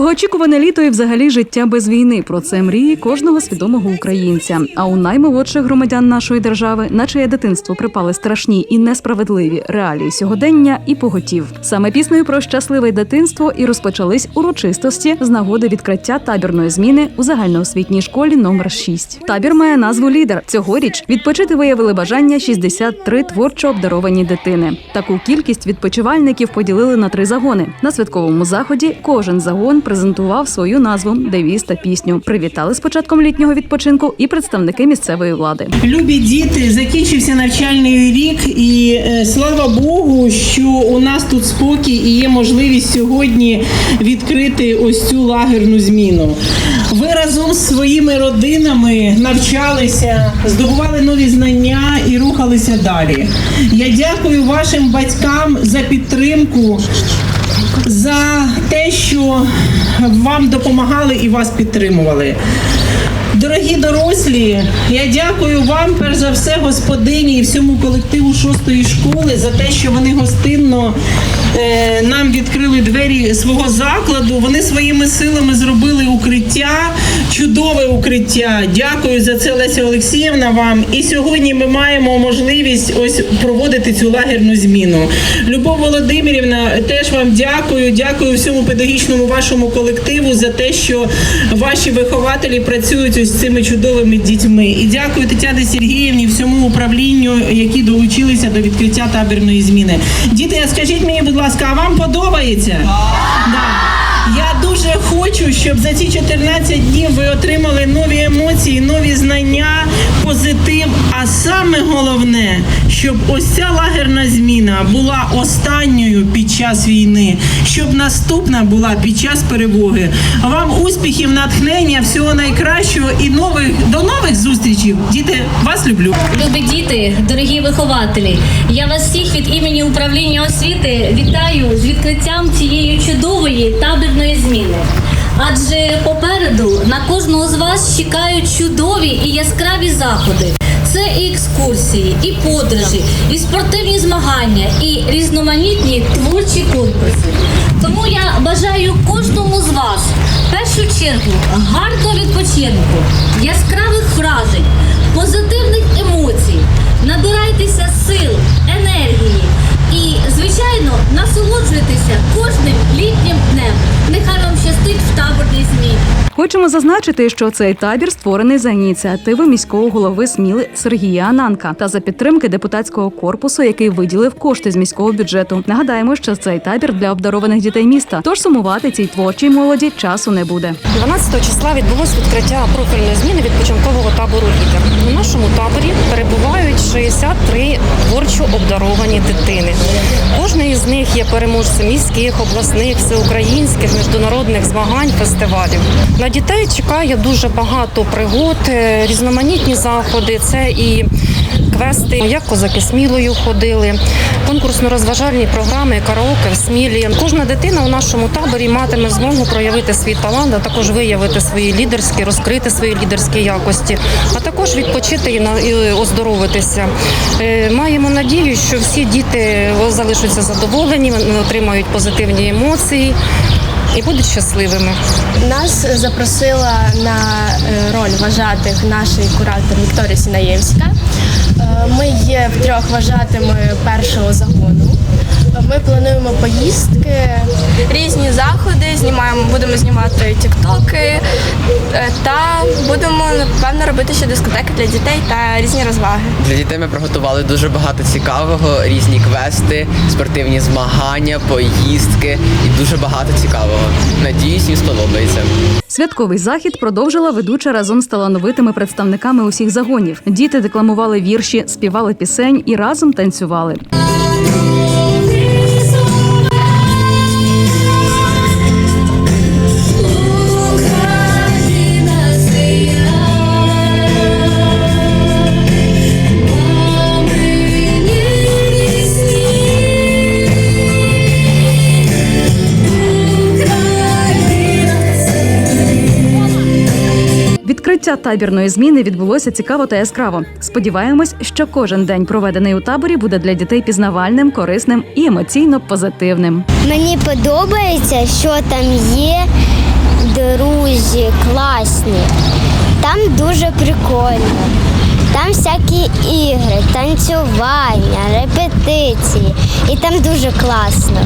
Очікуване літо і взагалі життя без війни. Про це мрії кожного свідомого українця. А у наймолодших громадян нашої держави, на чиє дитинство припали страшні і несправедливі реалії сьогодення, і поготів. Саме піснею про щасливе дитинство і розпочались урочистості з нагоди відкриття табірної зміни у загальноосвітній школі номер 6. Табір має назву Лідер. Цьогоріч відпочити виявили бажання 63 творчо обдаровані дитини. Таку кількість відпочивальників поділили на три загони. На святковому заході кожен загон презентував свою назву, девіз та пісню. Привітали з початком літнього відпочинку і представники місцевої влади. Любі діти, закінчився навчальний рік, і е, слава Богу, що у нас тут спокій і є можливість сьогодні відкрити ось цю лагерну зміну. Ви разом з своїми родинами навчалися, здобували нові знання і рухалися далі. Я дякую вашим батькам за підтримку. За те, що вам допомагали і вас підтримували. Дорогі дорослі, я дякую вам перш за все господині і всьому колективу шостої школи за те, що вони гостинно нам відкрили двері свого закладу. Вони своїми силами зробили укриття, чудове укриття. Дякую за це, Леся Олексіївна. Вам. І сьогодні ми маємо можливість ось проводити цю лагерну зміну. Любов Володимирівна, теж вам дякую. Дякую всьому педагогічному вашому колективу за те, що ваші вихователі працюють ось цими чудовими дітьми. І дякую Тетяні Сергіївні, всьому управлінню, які долучилися до відкриття табірної зміни. Діти, скажіть мені, будь ласка, а вам подобається? Да. Я дуже хочу, щоб за ці 14 днів ви отримали нові емоції, нові знання, позитив. А саме головне, щоб ось ця лагерна зміна була останньою під час війни, щоб наступна була під час перемоги. Вам успіхів, натхнення, всього найкращого і нових до нових зустрічей. Діти, вас люблю. Любі діти, дорогі вихователі, я вас всіх від імені управління освіти вітаю з відкриттям цієї чудової табірної зміни. Адже попереду на кожного з вас чекають чудові і яскраві заходи. Це і екскурсії, і подорожі, і спортивні змагання, і різноманітні творчі конкурси. Тому я бажаю кожному з вас в першу чергу гарного відпочинку, яскравих вражень, позитивних емоцій. Набирайтеся сил, енергії і, звичайно, насолоджуйтеся кожним літнім днем. Нехай вам Хочемо зазначити, що цей табір створений за ініціативи міського голови Сміли Сергія Ананка та за підтримки депутатського корпусу, який виділив кошти з міського бюджету. Нагадаємо, що цей табір для обдарованих дітей міста. Тож сумувати цій творчій молоді часу не буде. 12 числа відбулось відкриття профільної зміни відпочинкового табору «Лідер». У нашому таборі 63 творчо обдаровані дитини. Кожний із них є переможцем міських, обласних, всеукраїнських, міжнародних змагань, фестивалів. На дітей чекає дуже багато пригод, е, різноманітні заходи. Це і квести, як козаки смілою ходили, конкурсно-розважальні програми, караоке в смілі. Кожна дитина у нашому таборі матиме змогу проявити свій талант, а також виявити свої лідерські, розкрити свої лідерські якості, а також відпочити і оздоровитися. Е, Маємо надію, що всі діти залишаться задоволені, отримають позитивні емоції і будуть щасливими. Нас запросила на е, роль вважатих наш куратор Вікторія Сінаєвська. Е, Ми є втрьох вважатими першого загону. Ми плануємо поїздки, різні знімаємо, будемо знімати тіктоки е, та будемо напевно робити ще дискотеки для дітей та різні розваги. Для дітей ми приготували дуже багато цікавого, різні квести, спортивні змагання, поїздки і дуже багато цікавого. Надіюсь, їм сподобається. Святковий захід продовжила ведуча разом з талановитими представниками усіх загонів. Діти декламували вірші, співали пісень і разом танцювали. Відкриття табірної зміни відбулося цікаво та яскраво. Сподіваємось, що кожен день, проведений у таборі, буде для дітей пізнавальним, корисним і емоційно позитивним. Мені подобається, що там є друзі класні. Там дуже прикольно. Там всякі ігри, танцювання, репетиції. І там дуже класно.